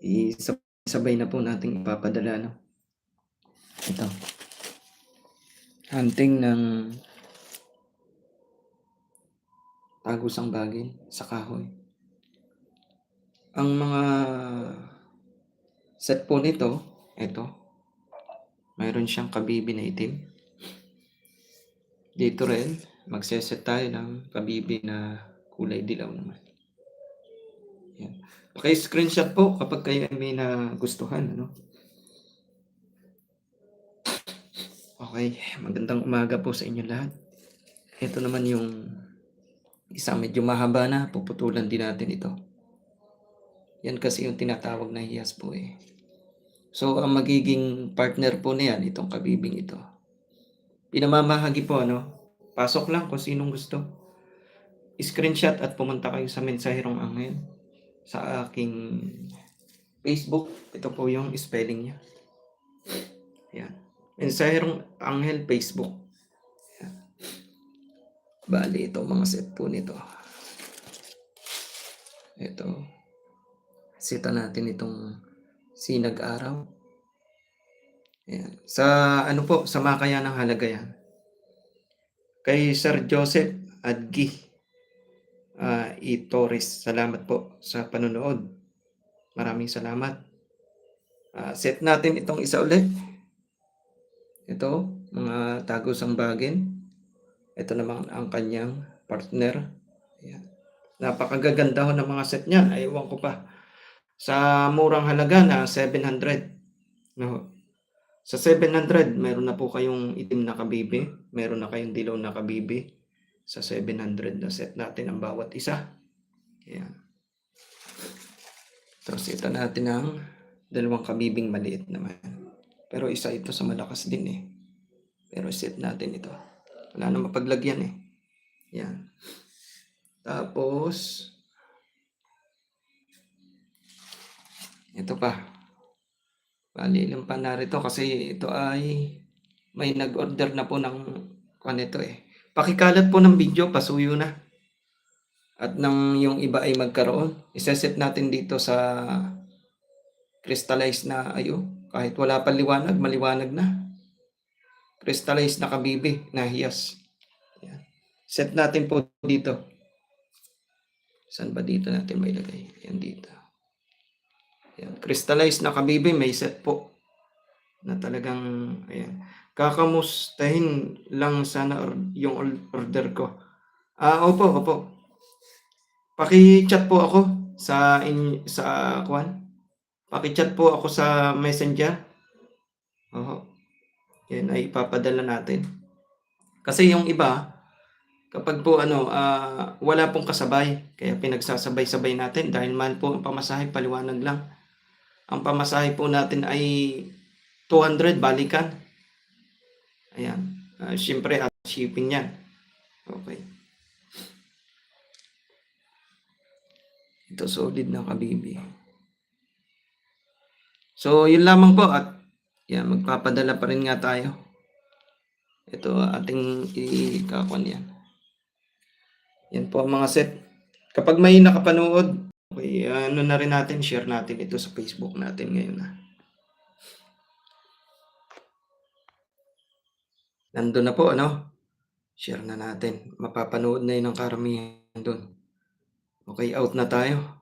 Isab-sabay na po nating ipapadala, no? Ito. Hunting ng tagos ang bagin sa kahoy. Ang mga set po nito, ito. Mayroon siyang kabibi na itim. Dito rin, magseset tayo ng kabibi na kulay dilaw naman. Yan. Paki-screenshot po kapag kayo ay may nagustuhan, ano? Okay, magandang umaga po sa inyo lahat. Ito naman yung isang medyo mahaba na, puputulan din natin ito. Yan kasi yung tinatawag na hiyas po eh. So, ang magiging partner po niyan, itong kabibing ito. Pinamamahagi po, ano? Pasok lang kung sinong gusto. Screenshot at pumunta kayo sa Mensaherong Angel sa aking Facebook. Ito po yung spelling niya. Yan. Mensaherong Angel Facebook. Yan. Bali, ito mga set po nito. Ito. Sita natin itong sinag araw. Yan. Sa ano po, sa makaya ng halaga yan. Kay Sir Joseph Adgi uh, E. Torres, salamat po sa panonood. Maraming salamat. Ah, set natin itong isa ulit. Ito, mga tagos ang bagin. Ito naman ang kanyang partner. Ayan. Napakagaganda ho ng mga set niya. Aywan ko pa. Sa murang halaga na 700. No. Sa 700, meron na po kayong itim na kabibi. Meron na kayong dilaw na kabibi. Sa 700 na set natin ang bawat isa. Ayan. Tapos ito natin ang dalawang kabibing maliit naman. Pero isa ito sa malakas din eh. Pero set natin ito. Wala na mapaglagyan eh. Yan. Tapos, ito pa. Bali, ilang pa narito kasi ito ay may nag-order na po ng kung ito eh. Pakikalat po ng video, pasuyo na. At nang yung iba ay magkaroon, iseset natin dito sa crystallized na ayo. Kahit wala pa liwanag, maliwanag na. Crystallized na kabibi, na hiyas. Yan. Set natin po dito. Saan ba dito natin may lagay? Yan dito. Yan. Crystallized na kabibi, may set po. Na talagang, ayan. Kakamustahin lang sana or, yung or- order ko. Ah, opo, opo. Paki-chat po ako sa in, sa kwan. Paki-chat po ako sa Messenger. Oo. Yan ay ipapadala natin. Kasi yung iba, kapag po ano, ah, wala pong kasabay, kaya pinagsasabay-sabay natin dahil man po ang pamasahe paliwanag lang. Ang pamasahe po natin ay 200 balikan. Ayan. Uh, Siyempre, at shipping yan. Okay. Ito solid na kabibi. So, yun lamang po at yan, magpapadala pa rin nga tayo. Ito ating ikakon yan. Yan po ang mga set. Kapag may nakapanood, okay, ano na rin natin, share natin ito sa Facebook natin ngayon na. Nandun na po, ano? Share na natin. Mapapanood na yun ng karamihan doon. Okay, out na tayo.